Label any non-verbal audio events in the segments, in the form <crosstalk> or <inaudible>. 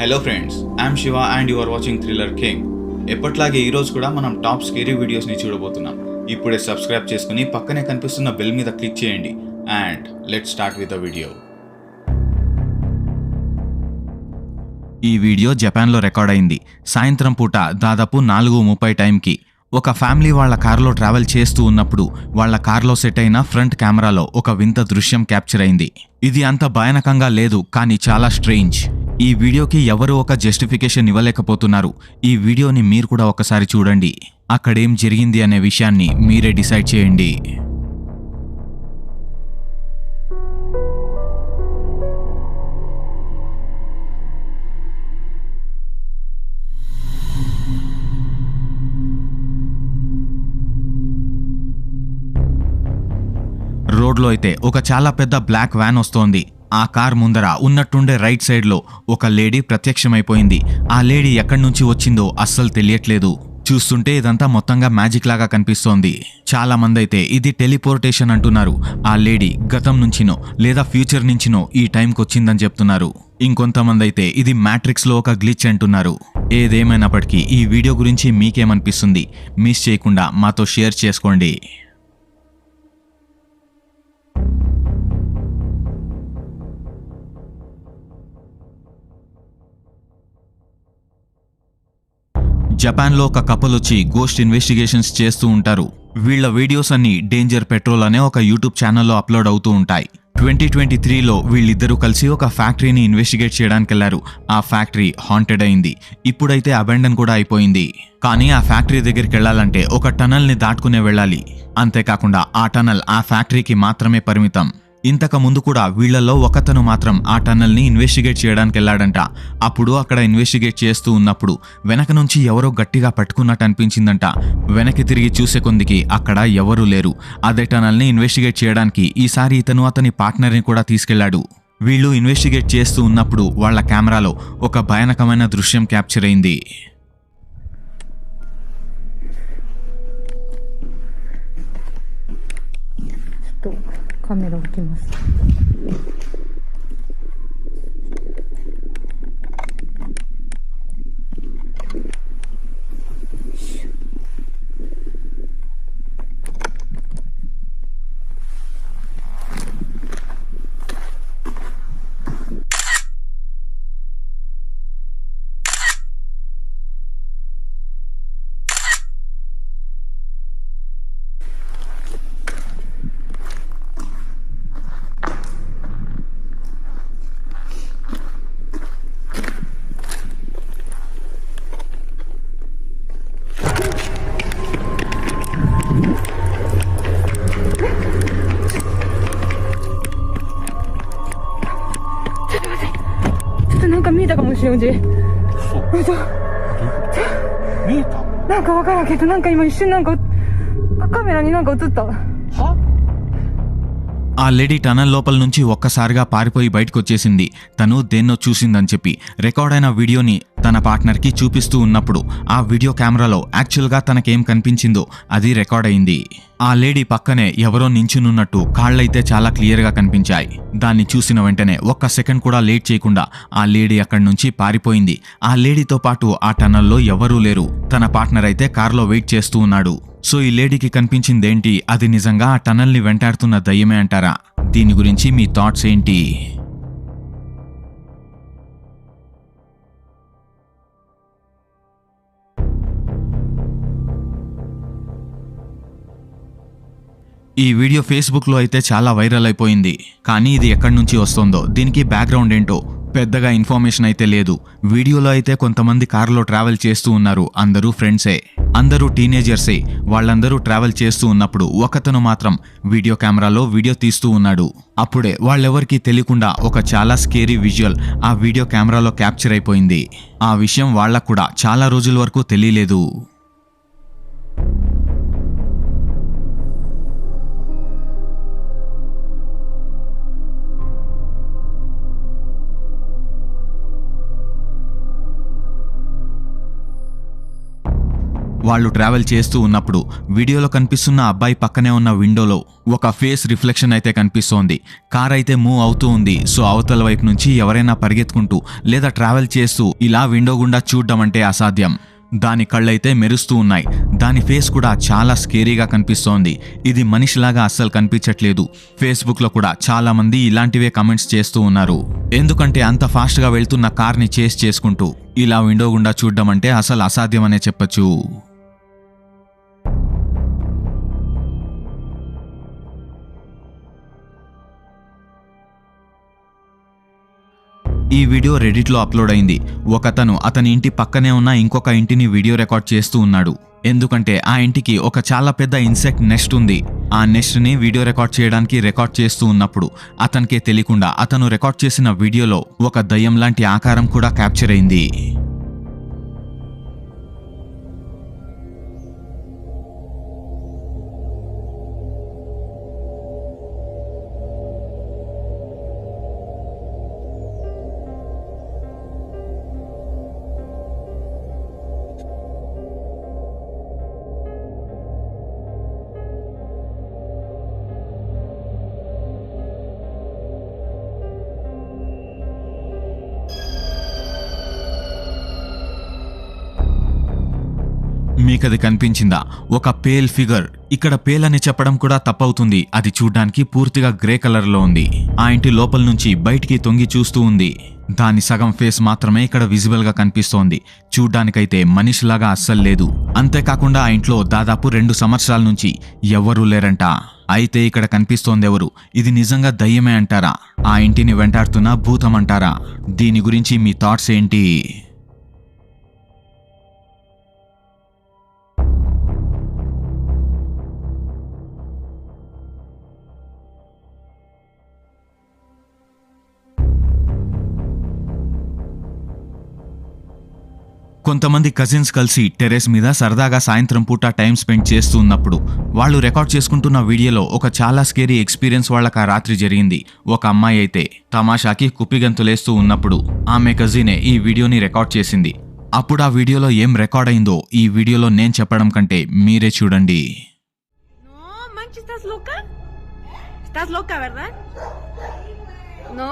Hello friends I'm Shiva and you are watching thriller king ఎప్పట్లాగే ఈరోజు కూడా మనం టాప్ స్కేరీ వీడియోస్ని చూడబోతున్నాం. ఇప్పుడే సబ్స్క్రైబ్ చేసుకుని పక్కనే కనిపిస్తున్న బెల్ మీద క్లిక్ చేయండి. And let start with the video ఈ వీడియో జపాన్లో రికార్డ్ అయింది. సాయంత్రం పూట దాదాపు నాలుగు ముప్పై టైంకి ఒక ఫ్యామిలీ వాళ్ళ కారులో ట్రావెల్ చేస్తూ ఉన్నప్పుడు వాళ్ళ కారులో సెట్ అయిన ఫ్రంట్ కెమెరాలో ఒక వింత దృశ్యం క్యాప్చర్ అయింది. ఇది అంత భయానకంగా లేదు కానీ చాలా స్ట్రేంజ్ ఈ వీడియోకి ఎవరు ఒక జస్టిఫికేషన్ ఇవ్వలేకపోతున్నారు. ఈ వీడియోని మీరు కూడా ఒకసారి చూడండి. అక్కడేం జరిగింది అనే విషయాన్ని మీరే డిసైడ్ చేయండి. రోడ్లో అయితే ఒక చాలా పెద్ద బ్లాక్ వ్యాన్ వస్తోంది. ఆ కార్ ముందర ఉన్నట్టుండే రైట్ సైడ్లో ఒక లేడీ ప్రత్యక్షమైపోయింది. ఆ లేడీ ఎక్కడి నుంచి వచ్చిందో అస్సలు తెలియట్లేదు. చూస్తుంటే ఇదంతా మొత్తంగా మ్యాజిక్ లాగా కనిపిస్తోంది. చాలా మంది అయితే ఇది టెలిపోర్టేషన్ అంటున్నారు. ఆ లేడీ గతం నుంచినో లేదా ఫ్యూచర్ నుంచినో ఈ టైంకి వచ్చిందని చెప్తున్నారు. ఇంకొంతమంది అయితే ఇది మ్యాట్రిక్స్లో ఒక గ్లిచ్ అంటున్నారు. ఏదేమైనప్పటికీ ఈ వీడియో గురించి మీకేమనిపిస్తుంది? మిస్ చేయకుండా మాతో షేర్ చేసుకోండి. జపాన్లో ఒక కపుల్ వచ్చి గోస్ట్ ఇన్వెస్టిగేషన్స్ చేస్తూ ఉంటారు. వీళ్ళ వీడియోస్ అన్ని డేంజర్ పెట్రోల్ అనే ఒక యూట్యూబ్ ఛానల్లో అప్లోడ్ అవుతూ ఉంటాయి. ట్వంటీ ట్వంటీ త్రీలో వీళ్ళిద్దరూ కలిసి ఒక ఫ్యాక్టరీని ఇన్వెస్టిగేట్ చేయడానికి వెళ్ళారు ఆ ఫ్యాక్టరీ హాంటెడ్ అయింది. ఇప్పుడైతే అబెండన్ కూడా అయిపోయింది. కానీ ఆ ఫ్యాక్టరీ దగ్గరికి వెళ్ళాలంటే ఒక టనల్ని దాటుకునే వెళ్ళాలి. అంతేకాకుండా ఆ టనల్ ఆ ఫ్యాక్టరీకి మాత్రమే పరిమితం. ఇంతకుముందు కూడా వీళ్ళల్లో ఒకతను మాత్రం ఆ టన్నల్ని ఇన్వెస్టిగేట్ చేయడానికి వెళ్ళాడంట. అప్పుడు అక్కడ ఇన్వెస్టిగేట్ చేస్తూ ఉన్నప్పుడు వెనక నుంచి ఎవరో గట్టిగా పట్టుకున్నట్టు అనిపించిందంట. వెనక్కి తిరిగి చూసే కొందికి అక్కడ ఎవరూ లేరు. అదే టనల్ని ఇన్వెస్టిగేట్ చేయడానికి ఈసారి ఇతను అతని పార్ట్నర్ని కూడా తీసుకెళ్ళాడు వీళ్ళు ఇన్వెస్టిగేట్ చేస్తూ ఉన్నప్పుడు వాళ్ళ కెమెరాలో ఒక భయానకమైన దృశ్యం క్యాప్చర్ అయింది. カメラ置きます。けど、なんか今一瞬なんか、カメラになんか映った。は？ఆ లేడీ టనల్ లోపల నుంచి ఒక్కసారిగా పారిపోయి బయటకు వచ్చేసింది తను దేన్నో చూసిందని చెప్పి రికార్డ్ అయిన వీడియోని తన పార్ట్నర్కి చూపిస్తూ ఉన్నప్పుడు ఆ వీడియో కెమెరాలో యాక్చువల్గా తనకేం కనిపించిందో అది రికార్డ్ అయింది. ఆ లేడీ పక్కనే ఎవరో నించునున్నట్టు కాళ్ళైతే చాలా క్లియర్గా కనిపించాయి. దాన్ని చూసిన వెంటనే ఒక్క సెకండ్ కూడా లేట్ చేయకుండా ఆ లేడీ అక్కడి నుంచి పారిపోయింది. ఆ లేడీతో పాటు ఆ టనల్లో ఎవరూ లేరు. తన పార్ట్నర్ అయితే కారులో వెయిట్ చేస్తూ ఉన్నాడు. సో ఈ లేడీకి కనిపించిందేంటి? అది నిజంగా ఆ టనల్ని వెంటాడుతున్న దయ్యమే అంటారా? దీని గురించి మీ థాట్స్ ఏంటి? ఈ వీడియో ఫేస్బుక్లో అయితే చాలా వైరల్ అయిపోయింది. కానీ ఇది ఎక్కడి నుంచి వస్తుందో? దీనికి బ్యాక్గ్రౌండ్ ఏంటో? పెద్దగా ఇన్ఫర్మేషన్ అయితే లేదు. వీడియోలో అయితే కొంతమంది కారులో ట్రావెల్ చేస్తూ ఉన్నారు. అందరూ ఫ్రెండ్సే. అందరూ టీనేజర్సే. వాళ్ళందరూ ట్రావెల్ చేస్తూ ఉన్నప్పుడు ఒకతను మాత్రం వీడియో కెమెరాలో వీడియో తీస్తూ ఉన్నాడు. అప్పుడే వాళ్ళెవరికీ తెలియకుండా ఒక చాలా స్కేరీ విజువల్ ఆ వీడియో కెమెరాలో క్యాప్చర్ అయిపోయింది. ఆ విషయం వాళ్ళకు కూడా చాలా రోజుల వరకు తెలియలేదు. వాళ్ళు ట్రావెల్ చేస్తూ ఉన్నప్పుడు వీడియోలో కనిపిస్తున్న అబ్బాయి పక్కనే ఉన్న విండోలో ఒక ఫేస్ రిఫ్లెక్షన్ అయితే కనిపిస్తోంది. కార్ అయితే మూవ్ అవుతూ ఉంది. సో అవతల వైపు నుంచి ఎవరైనా పరిగెత్తుకుంటూ లేదా ట్రావెల్ చేస్తూ ఇలా విండో గుండా చూడడం అంటే అసాధ్యం. దాని కళ్ళైతే మెరుస్తూ ఉన్నాయి. దాని ఫేస్ కూడా చాలా స్కేరీగా కనిపిస్తోంది. ఇది మనిషిలాగా అస్సలు కనిపించట్లేదు. ఫేస్బుక్లో కూడా చాలా మంది ఇలాంటివే కమెంట్స్ చేస్తూ ఉన్నారు. ఎందుకంటే అంత ఫాస్ట్గా వెళ్తున్న కార్ని చేస్ చేసుకుంటూ ఇలా విండో గుండా చూడడం అంటే అసలు అసాధ్యమనే చెప్పొచ్చు. ఈ వీడియో రెడిట్లో అప్లోడ్ అయింది. ఒకతను అతని ఇంటి పక్కనే ఉన్న ఇంకొక ఇంటిని వీడియో రికార్డ్ చేస్తూ ఉన్నాడు. ఎందుకంటే ఆ ఇంటికి ఒక చాలా పెద్ద ఇన్సెక్ట్ నెస్ట్ ఉంది. ఆ నెస్ట్ని వీడియో రికార్డ్ చేయడానికి రికార్డ్ చేస్తూ ఉన్నప్పుడు అతనికే తెలియకుండా అతను రికార్డ్ చేసిన వీడియోలో ఒక దయ్యం లాంటి ఆకారం కూడా క్యాప్చర్ అయింది. మీకది కనిపించిందా? ఒక పేల్ ఫిగర్. ఇక్కడ పేల్ అని చెప్పడం కూడా తప్పవుతుంది. అది చూడ్డానికి పూర్తిగా గ్రే కలర్లో ఉంది. ఆ ఇంటి లోపల నుంచి బయటికి తొంగి చూస్తూ ఉంది. దాని సగం ఫేస్ మాత్రమే ఇక్కడ విజిబుల్గా కనిపిస్తోంది. చూడ్డానికైతే మనిషిలాగా అస్సలు లేదు. అంతేకాకుండా ఆ ఇంట్లో దాదాపు రెండు సంవత్సరాల నుంచి ఎవ్వరూ లేరంట. అయితే ఇక్కడ కనిపిస్తోంది ఎవరు ఇది నిజంగా దయ్యమే అంటారా? ఆ ఇంటిని వెంటాడుతున్న భూతం అంటారా? దీని గురించి మీ థాట్స్ ఏంటి? కొంతమంది కజిన్స్ కలిసి టెరెస్ మీద సరదాగా సాయంత్రం పూట టైం స్పెండ్ చేస్తూ ఉన్నప్పుడు వాళ్ళు రికార్డ్ చేసుకుంటున్న వీడియోలో ఒక చాలా స్కేరీ ఎక్స్పీరియన్స్ వాళ్ళకి ఆ రాత్రి జరిగింది ఒక అమ్మాయి అయితే తమాషాకి కుప్పిగంతులేస్తూ ఉన్నప్పుడు ఆమె కజినే ఈ వీడియోని రికార్డ్ చేసింది అప్పుడు ఆ వీడియోలో ఏం రికార్డ్ అయిందో ఈ వీడియోలో నేను చెప్పడం కంటే మీరే చూడండి ¿Estás loca, verdad? No.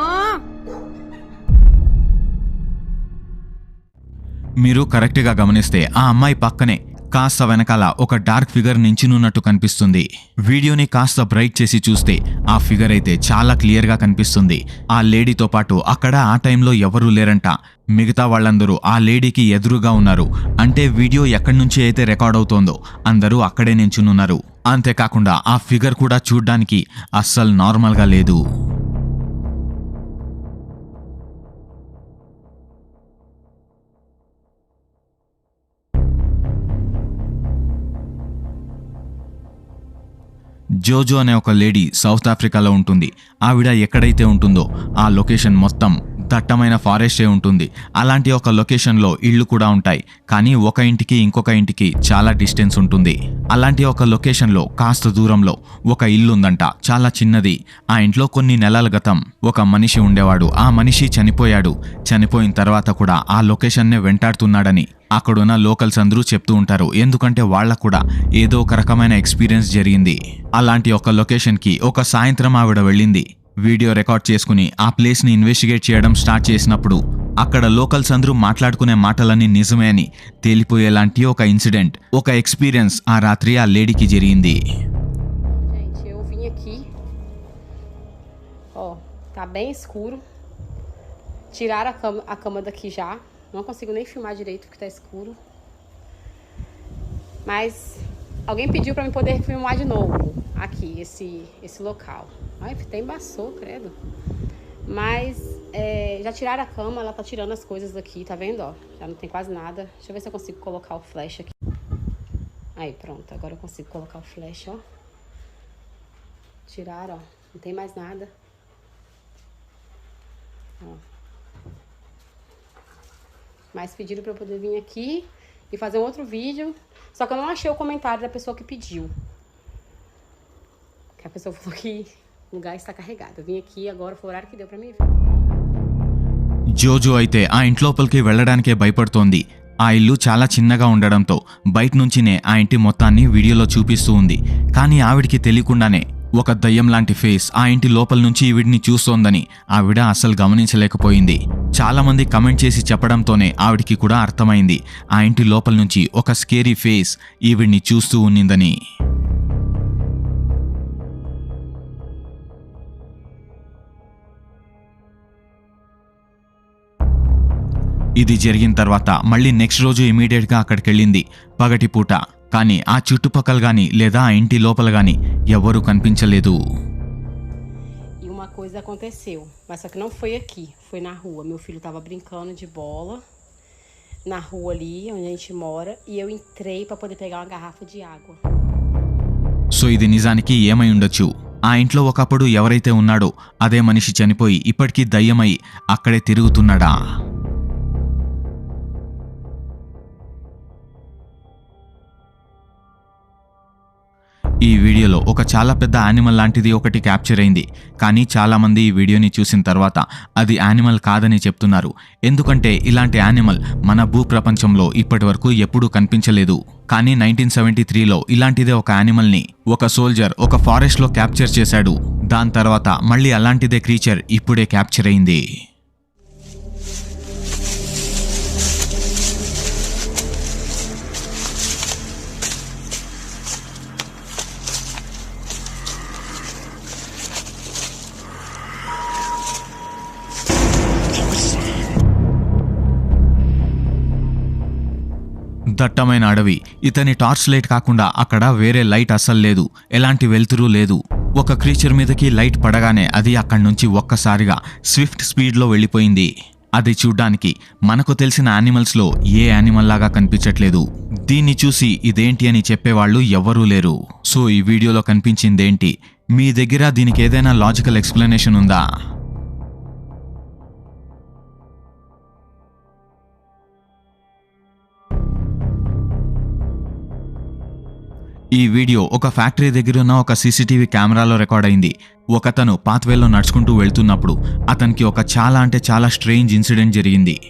మీరు కరెక్ట్గా గమనిస్తే ఆ అమ్మాయి పక్కనే కాస్త వెనకాల ఒక డార్క్ ఫిగర్ నించునున్నట్టు కనిపిస్తుంది. వీడియోని కాస్త బ్రైట్ చేసి చూస్తే ఆ ఫిగర్ అయితే చాలా క్లియర్గా కనిపిస్తుంది. ఆ లేడీతో పాటు అక్కడ ఆ టైంలో ఎవరూ లేరంట. మిగతా వాళ్ళందరూ ఆ లేడీకి ఎదురుగా ఉన్నారు. అంటే వీడియో ఎక్కడి నుంచి అయితే రికార్డ్ అవుతోందో అందరూ అక్కడే నించునున్నారు. అంతేకాకుండా ఆ ఫిగర్ కూడా చూడ్డానికి అస్సలు నార్మల్గా లేదు. జోజో అనే ఒక లేడీ సౌత్ ఆఫ్రికాలో ఉంటుంది. ఆవిడ ఎక్కడైతే ఉంటుందో ఆ లొకేషన్ మొత్తం దట్టమైన ఫారెస్టే ఉంటుంది. అలాంటి ఒక లొకేషన్లో ఇళ్ళు కూడా ఉంటాయి. కానీ ఒక ఇంటికి ఇంకొక ఇంటికి చాలా డిస్టెన్స్ ఉంటుంది. అలాంటి ఒక లొకేషన్లో కాస్త దూరంలో ఒక ఇల్లు ఉందంట చాలా చిన్నది. ఆ ఇంట్లో కొన్ని నెలల గతం ఒక మనిషి ఉండేవాడు. ఆ మనిషి చనిపోయాడు. చనిపోయిన తర్వాత కూడా ఆ లొకేషన్నే వెంటాడుతున్నాడని అక్కడున్న లోకల్స్ అందరూ చెప్తూ ఉంటారు. ఎందుకంటే వాళ్ళకు కూడా ఏదో ఒక రకమైన ఎక్స్పీరియన్స్ జరిగింది. అలాంటి ఒక లొకేషన్కి ఒక సాయంత్రం ఆవిడ వెళ్ళింది. వీడియో రికార్డ్ చేసుకుని ఆ ప్లేస్ని ఇన్వెస్టిగేట్ చేయడం స్టార్ట్ చేసినప్పుడు అక్కడ లోకల్స్ అందరూ మాట్లాడుకునే మాటలన్నీ నిజమే అని తేలిపోయేలాంటి ఒక ఇన్సిడెంట్ ఒక ఎక్స్పీరియన్స్ ఆ రాత్రి ఆ లేడీకి జరిగింది Gente, eu vim aqui. Ó, tá bem escuro. Tiraram a cama, a cama daqui já. Não consigo nem filmar direito porque tá escuro. Mas alguém pediu pra mim poder filmar de novo aqui, esse, esse local. Ai, até embaçou, credo. Mas é, já tiraram a cama, ela tá tirando as coisas daqui, tá vendo? Ó, já não tem quase nada. Deixa eu ver se eu consigo colocar o flash aqui. Aí, pronto. Agora eu consigo colocar o flash, ó. Tiraram, ó. Não tem mais nada. Ó. Mas pediram pra eu poder vir aqui e fazer um outro vídeo. Só que eu não achei o comentário da pessoa que pediu. Que a pessoa <laughs> falou que o lugar está carregado. Eu vim aqui agora, foi o horário que deu para mim. జోజో అయితే ఆ ఇంట్లోపలికి వెళ్ళడానికే భయపడుతోంది. ఆ ఇల్లు చాలా చిన్నగా ఉండడంతో బయట నుంచినే ఆ ఇంటి మొత్తాన్ని వీడియోలో చూపిస్తూ ఉంది. కానీ ఆవిడికి తెలియకుండానే ఒక దయ్యం లాంటి ఫేస్ ఆ ఇంటి లోపల నుంచి ఈవిడిని చూస్తోందని ఆవిడ అస్సలు గమనించలేకపోయింది. చాలామంది కమెంట్ చేసి చెప్పడంతోనే ఆవిడికి కూడా అర్థమైంది. ఆ ఇంటి లోపల నుంచి ఒక స్కేరీ ఫేస్ ఈవిడ్ని చూస్తూ ఉన్నిందని. ఇది జరిగిన తర్వాత మళ్ళీ నెక్స్ట్ రోజు ఇమీడియట్గా అక్కడికి వెళ్ళింది పగటిపూట. కానీ ఆ చుట్టుపక్కల గాని లేదా ఆ ఇంటి లోపల గాని ఎవ్వరూ కనిపించలేదు. E coisa aconteceu, mas só que não foi aqui, foi na rua. Meu filho tava brincando de bola na rua ali onde a gente mora e eu entrei para poder so ఇది నిజానికి ఏమై ఉండొచ్చు? ఆ ఇంట్లో ఒకప్పుడు ఎవరైతే ఉన్నాడో అదే మనిషి చనిపోయి ఇప్పటికీ దయ్యమై అక్కడే తిరుగుతున్నాడా? ఈ వీడియోలో ఒక చాలా పెద్ద యానిమల్ లాంటిది ఒకటి క్యాప్చర్ అయింది. కానీ చాలామంది ఈ వీడియోని చూసిన తర్వాత అది యానిమల్ కాదని చెప్తున్నారు. ఎందుకంటే ఇలాంటి యానిమల్ మన భూ ప్రపంచంలో ఇప్పటి వరకు ఎప్పుడూ కనిపించలేదు. కానీ నైన్టీన్ సెవెంటీ త్రీలో ఇలాంటిదే ఒక యానిమల్ని ఒక సోల్జర్ ఒక ఫారెస్ట్లో క్యాప్చర్ చేశాడు. దాని తర్వాత మళ్ళీ అలాంటిదే క్రీచర్ ఇప్పుడే క్యాప్చర్ అయింది. దట్టమైన అడవి. ఇతని టార్చ్ లైట్ కాకుండా అక్కడ వేరే లైట్ అస్సలు లేదు. ఎలాంటి వెలుతురు లేదు. ఒక క్రీచర్ మీదకి లైట్ పడగానే అది అక్కడి నుంచి ఒక్కసారిగా స్విఫ్ట్ స్పీడ్లో వెళ్ళిపోయింది. అది చూడ్డానికి మనకు తెలిసిన యానిమల్స్లో ఏ యానిమల్ లాగా కనిపించట్లేదు. దీన్ని చూసి ఇదేంటి అని చెప్పేవాళ్ళు ఎవ్వరూ లేరు. సో ఈ వీడియోలో కనిపించిందేంటి? మీ దగ్గర దీనికి ఏదైనా లాజికల్ ఎక్స్ప్లెనేషన్ ఉందా? ఈ వీడియో ఒక ఫ్యాక్టరీ దగ్గర ఉన్న ఒక సీసీటీవీ కెమెరాలో రికార్డ్ అయింది. ఒకతను పాత్వేల్లో నడుచుకుంటూ వెళ్తున్నప్పుడు అతనికి ఒక చాలా అంటే చాలా స్ట్రేంజ్ ఇన్సిడెంట్ జరిగింది.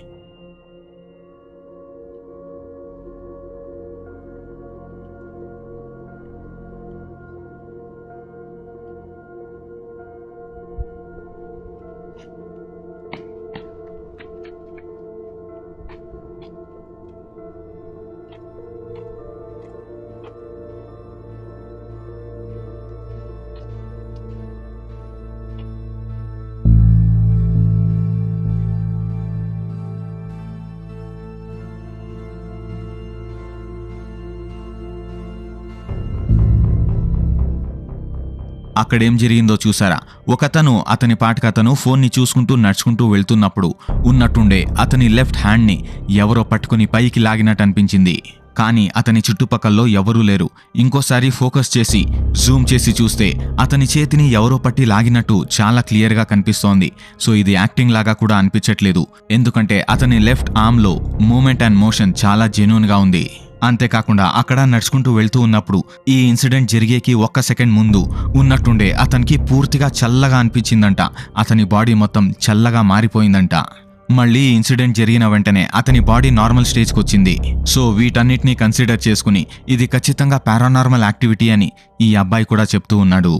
అక్కడేం జరిగిందో చూసారా ఒకతను అతని పాటికతను ఫోన్ని చూసుకుంటూ నడుచుకుంటూ వెళ్తున్నప్పుడు ఉన్నట్టుండే అతని లెఫ్ట్ హ్యాండ్ని ఎవరో పట్టుకుని పైకి లాగినట్టు అనిపించింది. కానీ అతని చుట్టుపక్కల్లో ఎవరూ లేరు. ఇంకోసారి ఫోకస్ చేసి జూమ్ చేసి చూస్తే అతని చేతిని ఎవరో పట్టి లాగినట్టు చాలా క్లియర్గా కనిపిస్తోంది. సో ఇది యాక్టింగ్ లాగా కూడా అనిపించట్లేదు. ఎందుకంటే అతని లెఫ్ట్ ఆర్మ్లో మూమెంట్ అండ్ మోషన్ చాలా జెన్యున్గా ఉంది. అంతేకాకుండా అక్కడ నడుచుకుంటూ వెళ్తూ ఉన్నప్పుడు ఈ ఇన్సిడెంట్ జరిగేకి ఒక్క సెకండ్ ముందు ఉన్నట్టుండే అతనికి పూర్తిగా చల్లగా అనిపించిందంట. అతని బాడీ మొత్తం చల్లగా మారిపోయిందంట. మళ్ళీ ఇన్సిడెంట్ జరిగిన వెంటనే అతని బాడీ నార్మల్ స్టేజ్కి వచ్చింది సో వీటన్నిటిని కన్సిడర్ చేసుకుని ఇది ఖచ్చితంగా పారానార్మల్ యాక్టివిటీ అని ఈ అబ్బాయి కూడా చెప్తూ ఉన్నాడు.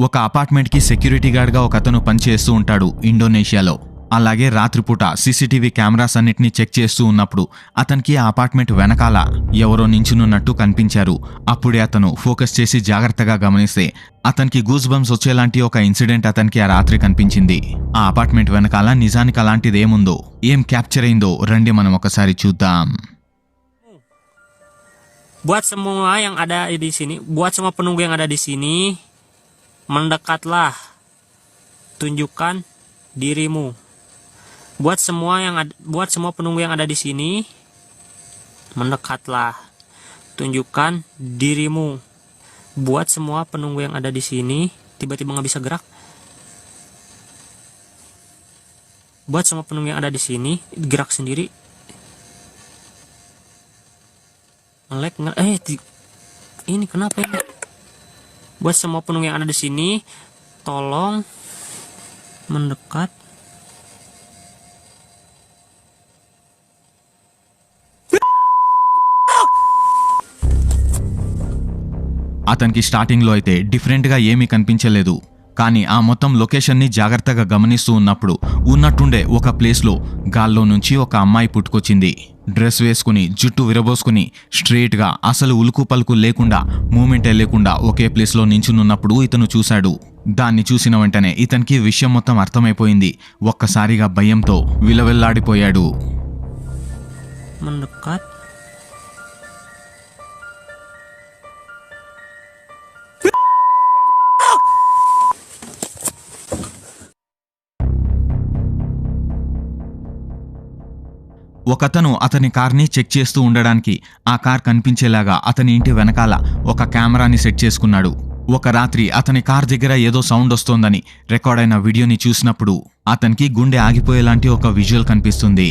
ఒక అపార్ట్మెంట్కి సెక్యూరిటీ గార్డ్గా ఒక అతను పనిచేస్తూ ఉంటాడు ఇండోనేషియాలో. అలాగే రాత్రిపూట సీసీటీవీ కెమెరాస్ అన్నిటిని చెక్ చేస్తూ ఉన్నప్పుడు అతనికి ఆ అపార్ట్మెంట్ వెనకాల ఎవరో నించునున్నట్టు కనిపించారు. అప్పుడే అతను ఫోకస్ చేసి జాగ్రత్తగా గమనిస్తే అతనికి గూస్ బంప్స్ వచ్చేలాంటి ఒక ఇన్సిడెంట్ అతనికి ఆ రాత్రి కనిపించింది. ఆ అపార్ట్మెంట్ వెనకాల నిజానికి అలాంటిది ఏముందో ఏం క్యాప్చర్ అయిందో రండి మనం ఒకసారి చూద్దాం. Buat semua yang ada di sini, buat semua penunggu yang ada di sini, mendekatlah. Tunjukkan dirimu. Buat semua yang ada, buat semua penunggu yang ada di sini, mendekatlah. Tunjukkan dirimu. Buat semua penunggu yang ada di sini, tiba-tiba nggak bisa gerak. Buat semua penunggu yang ada di sini, gerak sendiri. nge eh ini kenapa ini buat semua penunggu yang ada di sini tolong mendekat అతనికి స్టార్టింగ్లో అయితే డిఫరెంట్గా ఏమీ కనిపించలేదు కానీ ఆ మొత్తం లొకేషన్ని జాగ్రత్తగా గమనిస్తూ ఉన్నప్పుడు ఉన్నట్టుండే ఒక ప్లేస్లో గాల్లో నుంచి ఒక అమ్మాయి పుట్టుకొచ్చింది. డ్రెస్ వేసుకుని జుట్టు విరబోసుకుని స్ట్రెయిట్గా అసలు ఉలుకు పలుకు లేకుండా మూమెంటే లేకుండా ఒకే ప్లేస్లో నించునున్నప్పుడు ఇతను చూశాడు. దాన్ని చూసిన వెంటనే ఇతనికి విషయం మొత్తం అర్థమైపోయింది. ఒక్కసారిగా భయంతో విలవెల్లాడిపోయాడు. ఒకతను అతని కార్ని చెక్ చేస్తూ ఉండడానికి ఆ కార్ కనిపించేలాగా అతని ఇంటి వెనకాల ఒక కెమెరాని సెట్ చేసుకున్నాడు. ఒక రాత్రి అతని కార్ దగ్గర ఏదో సౌండ్ వస్తోందని రికార్డైన వీడియోని చూసినప్పుడు అతనికి గుండె ఆగిపోయేలాంటి ఒక విజువల్ కనిపిస్తుంది.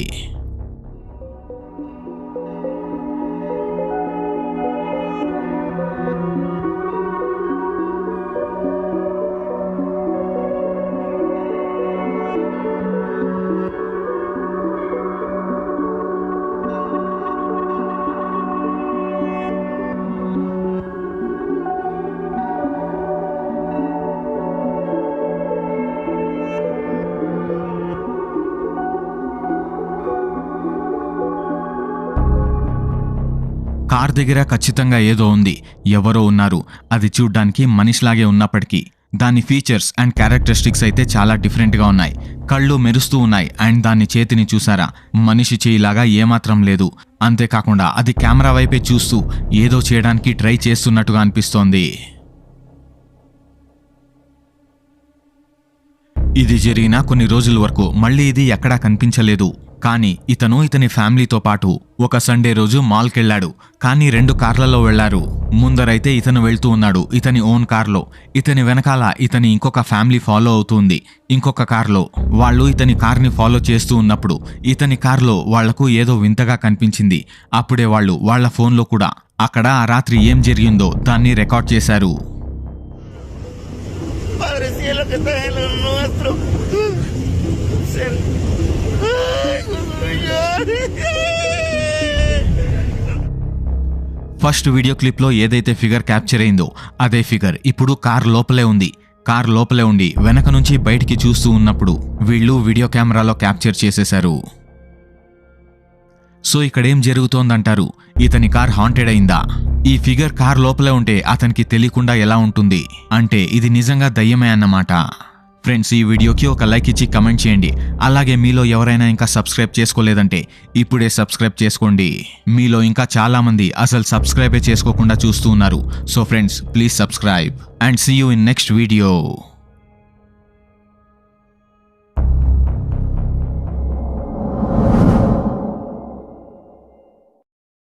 దగ్గర ఖచ్చితంగా ఏదో ఉంది. ఎవరో ఉన్నారు. అది చూడ్డానికి మనిషిలాగే ఉన్నప్పటికీ. దాని ఫీచర్స్ అండ్ క్యారెక్టరిస్టిక్స్ అయితే చాలా డిఫరెంట్గా ఉన్నాయి. కళ్ళు మెరుస్తూ ఉన్నాయి. అండ్ దాని చేతిని చూసారా? మనిషి చేయిలాగా ఏమాత్రం లేదు. అంతేకాకుండా అది కెమెరా వైపే చూస్తూ ఏదో చేయడానికి ట్రై చేస్తున్నట్టుగా అనిపిస్తోంది. ఇది జరిగిన కొన్ని రోజుల వరకు. మళ్ళీ ఇది ఎక్కడా కనిపించలేదు. కానీ ఇతను ఇతని ఫ్యామిలీతో పాటు ఒక సండే రోజు మాల్కెళ్ళాడు కానీ రెండు కార్లలో వెళ్ళారు. ముందరైతే ఇతను వెళ్తూ ఉన్నాడు. ఇతని ఓన్ కార్లో. ఇతని వెనకాల ఇతని ఇంకొక ఫ్యామిలీ ఫాలో అవుతుంది. ఇంకొక కార్లో. వాళ్ళు ఇతని కార్ని ఫాలో చేస్తూ ఉన్నప్పుడు ఇతని కార్లో వాళ్ళకు ఏదో వింతగా కనిపించింది. అప్పుడే వాళ్ళు వాళ్ళ ఫోన్లో కూడా అక్కడ ఆ రాత్రి ఏం జరిగిందో దాన్ని రికార్డ్ చేశారు. ఫస్ట్ వీడియో క్లిప్లో ఏదైతే ఫిగర్ క్యాప్చర్ అయిందో అదే ఫిగర్ ఇప్పుడు కార్ లోపలే ఉంది. కార్ లోపలే ఉండి వెనక నుంచి బయటికి చూస్తూ ఉన్నప్పుడు వీళ్ళు వీడియో కెమెరాలో క్యాప్చర్ చేసేశారు. సో ఇక్కడ ఏం జరుగుతోందంటారు? ఇతని కార్ హాంటెడ్ అయిందా? ఈ ఫిగర్ కార్ లోపలే ఉంటే అతనికి తెలియకుండా ఎలా ఉంటుంది? అంటే ఇది నిజంగా దయ్యమే అన్నమాట. ఫ్రెండ్స్ ఈ వీడియోకి ఒక లైక్ ఇచ్చి కమెంట్ చేయండి. అలాగే మీలో ఎవరైనా ఇంకా సబ్స్క్రైబ్ చేసుకోలేదంటే ఇప్పుడే సబ్స్క్రైబ్ చేసుకోండి. మీలో ఇంకా చాలా మంది అసలు సబ్స్క్రైబే చేసుకోకుండా చూస్తూ ఉన్నారు. So friends please subscribe and see you in next video